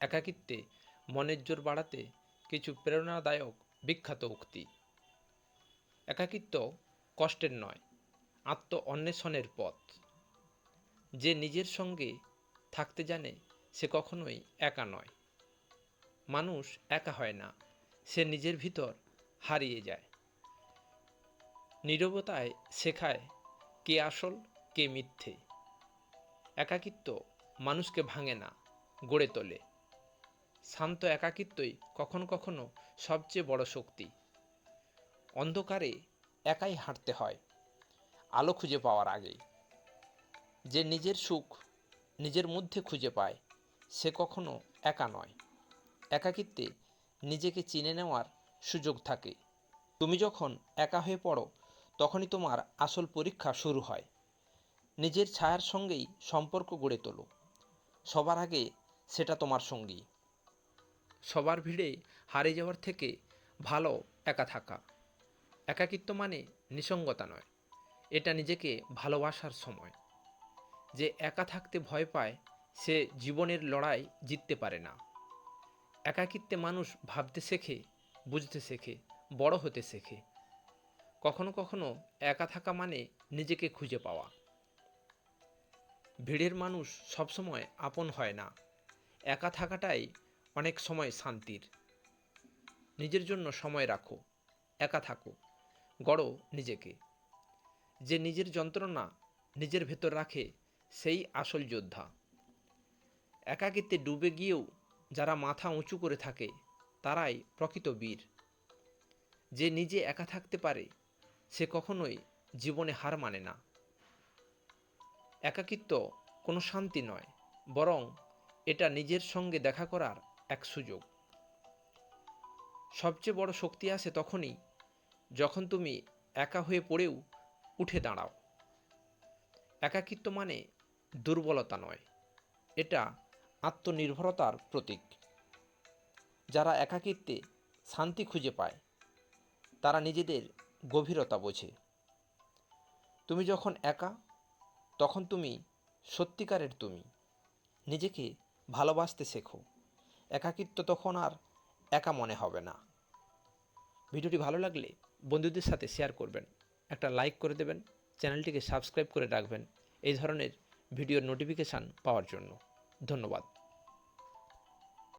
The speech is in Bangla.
একাকিত্বে, মনের জোর বাড়াতে কিছু প্রেরণাদায়ক বিখ্যাত উক্তি। একাকিত্ব কষ্টের নয় আত্ম অন্বেষণের পথ। যে নিজের সঙ্গে থাকতে জানে, সে কখনোই একা নয়। মানুষ একা হয় না, সে নিজের ভিতর হারিয়ে যায়। নীরবতায় শেখায় কে আসল, কে মিথ্যে। একাকিত্ব মানুষকে ভাঙে না, গড়ে তোলে। শান্ত একাকিত্বই কখনো কখনো সবচেয়ে বড় শক্তি। অন্ধকারে একাই হাঁটতে হয়, আলো খুঁজে পাওয়ার আগেই। যে নিজের সুখ নিজের মধ্যে খুঁজে পায়, সে কখনো একা নয়। একাকিত্বে নিজেকে চিনে নেওয়ার সুযোগ থাকে। তুমি যখন একা হয়ে পড়ো, তখনই তোমার আসল পরীক্ষা শুরু হয়। নিজের ছায়ার সঙ্গেই সম্পর্ক গড়ে তোলো। সবার আগে সেটা তোমার সঙ্গী। সবার ভিড়ে হারিয়ে যাওয়ার থেকে ভালো একা থাকা। একাকিত্ব মানে নিসঙ্গতা নয়, এটা নিজেকে ভালোবাসার সময়। যে একা থাকতে ভয় পায়, সে জীবনের লড়াই জিততে পারে না। একাকিত্বে মানুষ ভাবতে শেখে, বুঝতে শেখে, বড় হতে শেখে। কখনো কখনো একা থাকা মানে নিজেকে খুঁজে পাওয়া। ভিড়ের মানুষ সবসময় আপন হয় না। একা থাকাটাই অনেক সময় শান্তির। নিজের জন্য সময় রাখো, একা থাকো, গড়ো নিজেকে। যে নিজের যন্ত্রণা নিজের ভেতর রাখে, সেই আসল যোদ্ধা। একাকিত্বে ডুবে গিয়েও যারা মাথা উঁচু করে থাকে, তারাই প্রকৃত বীর। যে নিজে একা থাকতে পারে, সে কখনোই জীবনে হার মানে না। একাকিত্ব কোনো শান্তি নয়, বরং এটা নিজের সঙ্গে দেখা করার এক সুযোগ। সবচেয়ে বড় শক্তি আসে তখনই যখন তুমি একা হয়ে পড়েও উঠে দাঁড়াও। একাকিত্ব মানে দুর্বলতা নয়, এটা আত্মনির্ভরতার প্রতীক। যারা একাকিত্বে শান্তি খুঁজে পায়, তারা নিজেদের গভীরতা বোঝে। তুমি যখন একা, তখন তুমি সত্যিকারের তুমি। নিজেকে ভালোবাসতে শেখো। একাকিত্ব তখন আর একা মনে হবে না। ভিডিওটি ভালো লাগলে বন্ধুদের সাথে শেয়ার করবেন। একটা লাইক করে দেবেন, চ্যানেলটিকে সাবস্ক্রাইব করে রাখবেন, এই ধরনের ভিডিওর নোটিফিকেশান পাওয়ার জন্য। ধন্যবাদ।